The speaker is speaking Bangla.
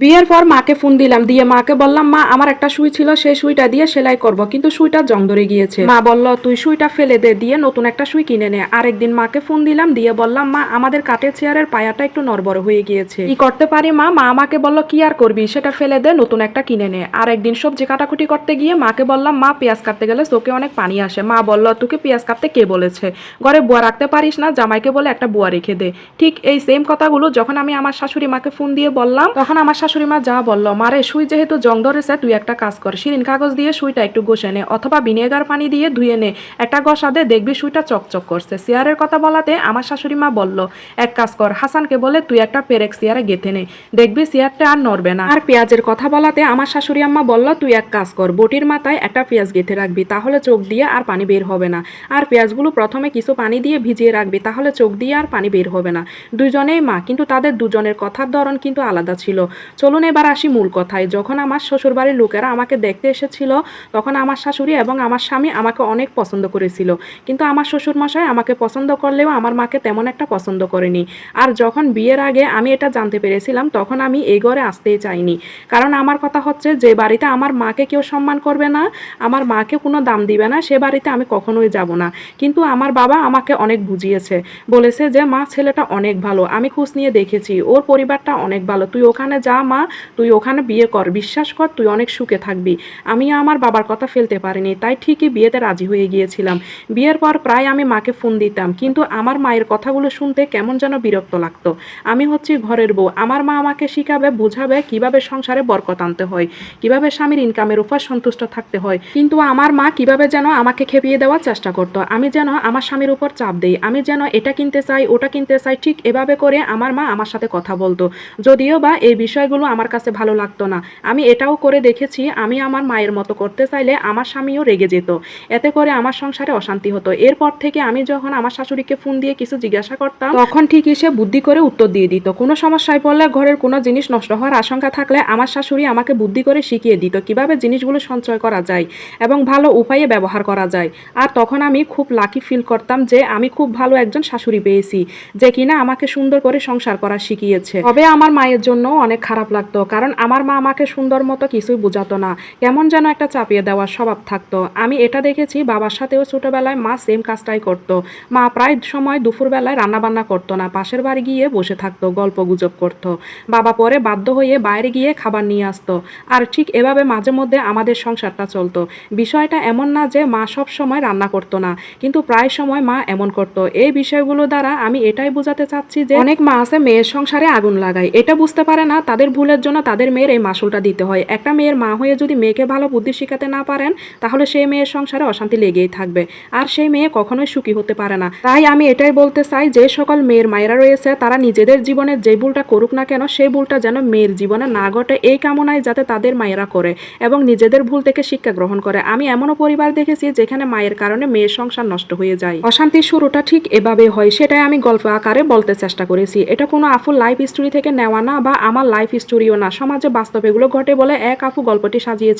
বিয়ের পর মাকে ফোন দিলাম, দিয়ে মাকে বললাম, মা, আমার একটা সুই ছিল, সেই সুইটা দিয়ে সেলাই করব, কিন্তু সুইটা জং ধরে গিয়েছে। মা বলল, তুই সুইটা ফেলে দে, দিয়ে নতুন একটা সুই কিনে নে। আরেকদিন মাকে ফোন দিলাম, দিয়ে বললাম, মা, আমাদের কাঠের চেয়ারের পায়াটা একটু নরবর হয়ে গিয়েছে। কি করতে পারি, মা? মা আমাকে বলল, কি আর করবি? সেটা ফেলে দে, নতুন একটা কিনে নে। আরেকদিন সবজি কাটাকুটি করতে গিয়ে মাকে বললাম, মা, পেঁয়াজ কাটতে গেলে তোকে অনেক পানি আসে। মা বলল, তোকে পেঁয়াজ কাটতে কে বলেছে? ঘরে বুয়া রাখতে পারিস না, জামাইকে বলে একটা বুয়া রেখে দে। ঠিক এই সেম কথাগুলো যখন আমি আমার শাশুড়ি মাকে ফোন দিয়ে বললাম, তখন আমার শাশুড়ি মা যা বলল, মারে, সুই যেহেতু জং ধরেছে, তুই একটা কাজ কর। শিরিন কাগজ দিয়ে সুইটা একটু ঘষে নে, অথবা ভিনেগার পানি দিয়ে ধুয়ে নে। একটা গসা দে, দেখবি সুইটা চকচক করছে। চেয়ারের কথা বলাতে আমার শাশুড়ি মা বলল, এক কাজ কর, হাসানকে বলে তুই একটা পেরেক চেয়ারে গেঁথে নে। দেখবি চেয়ারটা আর নড়বে না। আর পেঁয়াজের কথা বলাতে আমার শাশুড়ি আম্মা বলল, তুই এক কাজ কর, বটির মাথায় একটা পেঁয়াজ গেঁথে রাখবি, তাহলে চোখ দিয়ে আর পানি বের হবে না। আর পেঁয়াজগুলো প্রথমে কিছু পানি দিয়ে ভিজিয়ে রাখবি, তাহলে চোখ দিয়ে আর পানি বের হবে না। দুজনেই মা, কিন্তু তাদের দুজনের কথার ধরন কিন্তু আলাদা ছিল। চলুন এবার আসি মূল কথায়। যখন আমার শ্বশুরবাড়ির লোকেরা আমাকে দেখতে এসেছিল, তখন আমার শাশুড়ি এবং আমার স্বামী আমাকে অনেক পছন্দ করেছিল। কিন্তু আমার শ্বশুরমশাই আমাকে পছন্দ করলেও আমার মাকে তেমন একটা পছন্দ করেনি। আর যখন বিয়ের আগে আমি এটা জানতে পেরেছিলাম, তখন আমি এই ঘরে আসতেই চাইনি। কারণ আমার কথা হচ্ছে, যে বাড়িতে আমার মাকে কেউ সম্মান করবে না, আমার মাকে কোনো দাম দিবে না, সে বাড়িতে আমি কখনোই যাব না। কিন্তু আমার বাবা আমাকে অনেক বুঝিয়েছে। বলেছে যে, মা, ছেলেটা অনেক ভালো, আমি খোঁজ নিয়ে দেখেছি, ওর পরিবারটা অনেক ভালো, তুই ওখানে যা মা, তুই ওখানে বিয়ে কর, বিশ্বাস কর তুই অনেক সুখে থাকবি। আমি আমার বাবার কথা ফেলতে পারিনি, তাই ঠিকই বিয়েতে রাজি হয়ে গিয়েছিলাম। বিয়ের পর প্রায় আমি মাকে ফোন দিতাম, কিন্তু আমার মায়ের কথাগুলো শুনতে কেমন যেন বিরক্ত লাগতো। আমি হচ্ছি ঘরের বউ, আমার মা আমাকে শিখাবে, বোঝাবে কীভাবে সংসারে বরকত আনতে হয়, কীভাবে স্বামীর ইনকামের উপর সন্তুষ্ট থাকতে হয়। কিন্তু আমার মা কীভাবে যেন আমাকে খেপিয়ে দেওয়ার চেষ্টা করতো, আমি যেন আমার স্বামীর উপর চাপ দেই, আমি যেন এটা কিনতে চাই, ওটা কিনতে চাই, ঠিক এভাবে করে আমার মা আমার সাথে কথা বলতো। যদিও বা এই বিষয়গুলো আমার কাছে ভালো লাগতো না। আমি এটাও করে দেখেছি, আমি আমার মায়ের মতো করতে চাইলে আমার স্বামীও রেগে যেত। এতে করে আমার সংসারে অশান্তি হতো। এরপর থেকে আমি যখন আমার শাশুড়িকে ফোন দিয়ে কিছু জিজ্ঞাসা করতাম, তখন ঠিকই সে বুদ্ধি করে উত্তর দিয়ে দিত। কোনো সমস্যায় পড়লে ঘরের কোনো জিনিস নষ্ট হওয়ার আশঙ্কা থাকলে আমার শাশুড়ি আমাকে বুদ্ধি করে শিখিয়ে দিত কীভাবে জিনিসগুলো সঞ্চয় করা যায় এবং ভালো উপায়ে ব্যবহার করা যায়। আর তখন আমি খুব লাকি ফিল করতাম যে আমি খুব ভালো একজন শাশুড়ি পেয়েছি, যে কিনা আমাকে সুন্দর করে সংসার করা শিখিয়েছে। তবে আমার মায়ের জন্য অনেক খারাপ লাগতো। কারণ আমার মা আমাকে সুন্দর মতো কিছুই বোঝাতো না। কেমন যেন একটা চাপিয়ে দেওয়ার স্বভাব থাকতো। আমি এটা দেখেছি বাবার সাথেও ছোটোবেলায় মা সেম কাজটাই করতো। মা প্রায় সময় দুপুরবেলায় রান্নাবান্না করতো না, পাশের বাড়ি গিয়ে বসে থাকতো, গল্প গুজব করতো। বাবা পরে বাধ্য হয়ে বাইরে গিয়ে খাবার নিয়ে আসতো। আর ঠিক এভাবে মাঝে মধ্যে আমাদের সংসারটা চলতো। বিষয়টা এমন না যে মা সব সময় রান্না করতো না, কিন্তু প্রায় সময় মা এমন করতো। এই বিষয়গুলো দ্বারা আমি এটাই বোঝাতে চাচ্ছি যে অনেক মা আছে মেয়ের সংসারে আগুন লাগায়। এটা বুঝতে পারে না তাদের ভুলের জন্য তাদের মেয়ের এই মাসুলটা দিতে হয়। একটা মেয়ের মা হয়ে যদি মেয়েকে ভালো বুদ্ধি শেখাতে না পারেন, তাহলে সেই মেয়ের সংসারে অশান্তি লেগেই থাকবে। আর সেই মেয়ে কখনোই সুখী হতে পারে না। তাই আমি এটাই বলতে চাই, যে সকল মেয়ের মায়েরা রয়েছে, তারা নিজেদের জীবনে যে ভুলটা করুক না কেন, সেই ভুলটা যেন মেয়ের জীবনে না ঘটে, এই কামনায় যাতে তাদের মায়েরা করে এবং নিজেদের ভুল থেকে শিক্ষা গ্রহণ করে। আমি এমনও পরিবার দেখেছি, যেখানে মায়ের কারণে মেয়ের সংসার নষ্ট হয়ে যায়। অশান্তির শুরুটা ঠিক এভাবে হয়, সেটাই আমি গল্প আকারে বলতে চেষ্টা করেছি। এটা কোনো আফুর লাইফ স্টোরি থেকে নেওয়া না বা আমার লাইফ স্টোরিও না সমাজে বাস্তব এগুলো ঘটে বলে এক আফু গল্পটি সাজিয়েছে